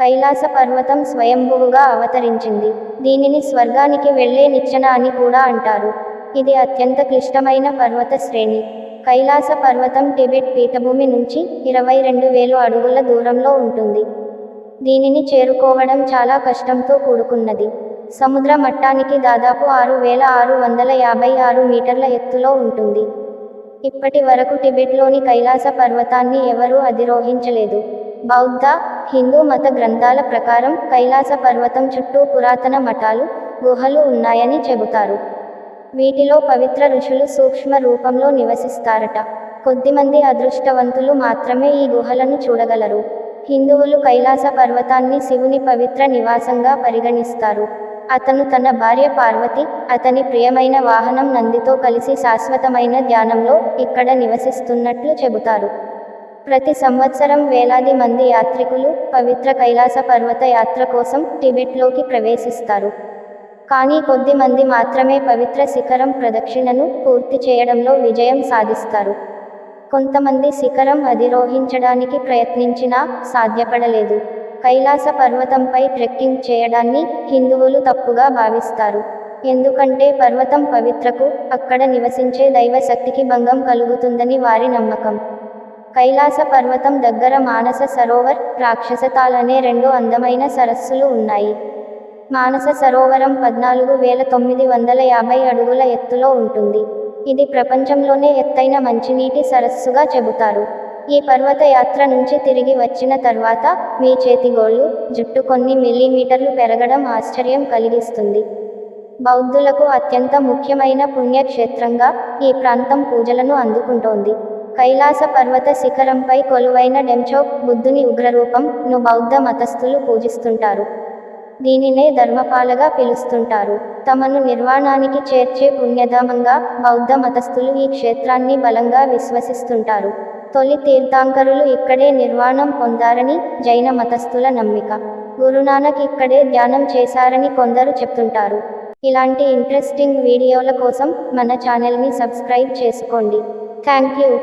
కైలాస పర్వతం స్వయంభువుగా అవతరించింది. దీనిని స్వర్గానికి వెళ్ళే నిచ్చెన అని కూడా అంటారు. ఇది అత్యంత క్లిష్టమైన పర్వత శ్రేణి. కైలాస పర్వతం టిబెట్ పీఠభూమి నుంచి ఇరవై రెండు వేలు అడుగుల దూరంలో ఉంటుంది. దీనిని చేరుకోవడం చాలా కష్టంతో కూడుకున్నది. సముద్ర మట్టానికి దాదాపు ఆరు వేల ఆరు వందల యాభై ఆరు మీటర్ల ఎత్తులో ఉంటుంది. ఇప్పటి వరకు టిబెట్లోని కైలాస పర్వతాన్ని ఎవరూ అధిరోహించలేదు. బౌద్ధ హిందూ మత గ్రంథాల ప్రకారం కైలాస పర్వతం చుట్టూ పురాతన మఠాలు గుహలు ఉన్నాయని చెబుతారు. వీటిలో పవిత్ర ఋషులు సూక్ష్మ రూపంలో నివసిస్తారట. కొద్దిమంది అదృష్టవంతులు మాత్రమే ఈ గుహలను చూడగలరు. హిందువులు కైలాస పర్వతాన్ని శివుని పవిత్ర నివాసంగా పరిగణిస్తారు. అతను తన భార్య పార్వతి అతని ప్రియమైన వాహనం నందితో కలిసి శాశ్వతమైన ధ్యానంలో ఇక్కడ నివసిస్తున్నట్లు చెబుతారు. ప్రతి సంవత్సరం వేలాది మంది యాత్రికులు పవిత్ర కైలాస పర్వత యాత్ర కోసం టిబెట్లోకి ప్రవేశిస్తారు. కానీ కొద్ది మంది మాత్రమే పవిత్ర శిఖరం ప్రదక్షిణను పూర్తి చేయడంలో విజయం సాధిస్తారు. కొంతమంది శిఖరం అధిరోహించడానికి ప్రయత్నించినా సాధ్యపడలేదు. కైలాస పర్వతంపై ట్రెక్కింగ్ చేయడాన్ని హిందువులు తప్పుగా భావిస్తారు. ఎందుకంటే పర్వతం పవిత్రకు అక్కడ నివసించే దైవశక్తికి భంగం కలుగుతుందని వారి నమ్మకం. కైలాస పర్వతం దగ్గర మానస సరోవర్ రాక్షసతాల్ అనే రెండు అందమైన సరస్సులు ఉన్నాయి. మానస సరోవరం పద్నాలుగు వేల తొమ్మిది వందల యాభై అడుగుల ఎత్తులో ఉంటుంది. ఇది ప్రపంచంలోనే ఎత్తైన మంచినీటి సరస్సుగా చెబుతారు. ఈ పర్వత యాత్ర నుంచి తిరిగి వచ్చిన తర్వాత మీ చేతిగోళ్ళు జుట్టు కొన్ని మిల్లీమీటర్లు పెరగడం ఆశ్చర్యం కలిగిస్తుంది. బౌద్ధులకు అత్యంత ముఖ్యమైన పుణ్యక్షేత్రంగా ఈ ప్రాంతం పూజలను అందుకుంటోంది. కైలాస పర్వత శిఖరంపై కొలువైన డెంచోక్ బుద్ధుని ఉగ్రరూపం ను బౌద్ధ మతస్థులు పూజిస్తుంటారు. దీనినే ధర్మపాలగా పిలుస్తుంటారు. తమను నిర్వాణానికి చేర్చే పుణ్యధామంగా బౌద్ధ మతస్థులు ఈ క్షేత్రాన్ని బలంగా విశ్వసిస్తుంటారు. తొలి తీర్థాంకరులు ఇక్కడే నిర్వాణం పొందారని జైన మతస్థుల నమ్మిక. గురునానక్ ఇక్కడే ధ్యానం చేశారని కొందరు చెప్తుంటారు. ఇలాంటి ఇంట్రెస్టింగ్ వీడియోల కోసం మన ఛానల్ని సబ్స్క్రైబ్ చేసుకోండి. Thank you.